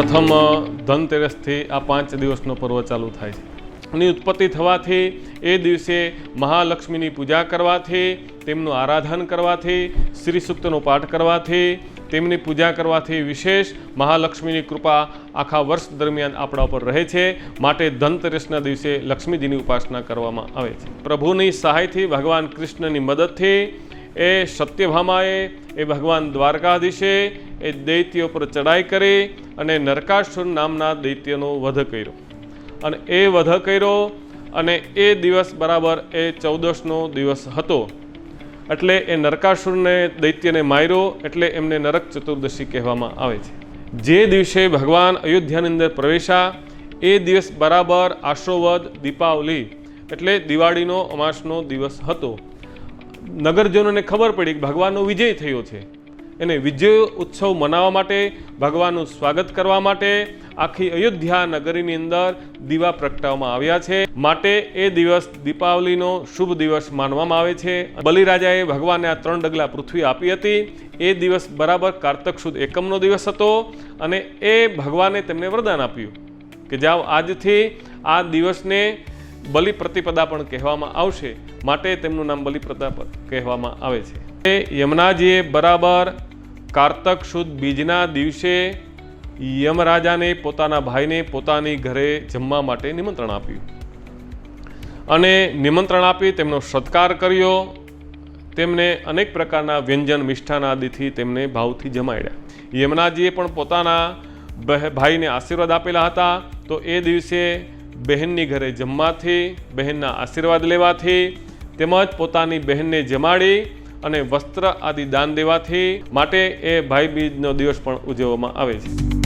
પ્રથમ ધનતેરસથી આ પાંચ દિવસનો પર્વ ચાલુ થાય છે. ની ઉત્પત્તિ થવાથી એ દિવસે મહાલક્ષ્મીની પૂજા કરવાથી, તેમનું આરાધન કરવાથી શ્રી સૂક્તનો પાઠ કરવાથી, તેમની પૂજા કરવાથી વિશેષ મહાલક્ષ્મીની કૃપા આખા વર્ષ દરમિયાન આપણા ઉપર રહે છે. માટે ધનતેરસના દિવસે લક્ષ્મીજીની ઉપાસના કરવામાં આવે છે. પ્રભુની સહાયથી ભગવાન કૃષ્ણની મદદથી એ સત્યભામાએ એ ભગવાન દ્વારકાધીશે એ દૈત્યો પર ચડાઈ કરી અને નરકાસુર નામના દૈત્યનો વધ કર્યો. અને એ વધ કર્યો અને એ દિવસ બરાબર એ ચૌદસનો દિવસ હતો. એટલે એ નરકાસુરને દૈત્યને માર્યો એટલે એમને નરક ચતુર્દશી કહેવામાં આવે છે. જે દિવસે ભગવાન અયોધ્યાની અંદર પ્રવેશા એ દિવસ બરાબર આશોવદ દીપાવલી એટલે દિવાળીનો, અમાસનો દિવસ હતો. નગરજનોને ખબર પડી કે ભગવાનનો વિજય થયો છે. એને વિજય ઉત્સવ મનાવવા માટે, ભગવાનનું સ્વાગત કરવા માટે આખી અયોધ્યા નગરીની અંદર દીવા પ્રગટાવવામાં આવ્યા છે. માટે એ દિવસ દીપાવલીનો શુભ દિવસ માનવામાં આવે છે. બલિરાજાએ ભગવાનને આ ત્રણ ડગલા પૃથ્વી આપી હતી. એ દિવસ બરાબર કારતક સુદ એકમનો દિવસ હતો અને એ ભગવાને તેમને વરદાન આપ્યું કે જાઓ આજથી આ દિવસને બલિ પ્રતિપદા પણ કહેવામાં આવશે. માટે તેમનું નામ બલિ પ્રતિપદા કહેવામાં આવે છે. યમુનાજીએ બરાબર કારતક શુદ્ધ બીજના દિવસે યમરાજાને પોતાના ભાઈને પોતાની ઘરે જમવા માટે નિમંત્રણ આપ્યું. અને નિમંત્રણ આપી તેમનો સત્કાર કર્યો. તેમને અનેક પ્રકારના વ્યંજન મિષ્ઠાન આદિથી તેમને ભાવથી જમાડ્યા. યમનાજીએ પણ પોતાના ભાઈને આશીર્વાદ આપેલા હતા. તો એ દિવસે બહેનની ઘરે જમવાથી, બહેનના આશીર્વાદ લેવાથી તેમજ પોતાની બહેનને જમાડી અને વસ્ત્ર આદિ દાન દેવાથી માટે એ ભાઈબીજનો દિવસ પણ ઉજવવામાં આવે છે.